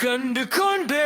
கண்டு கொண்டே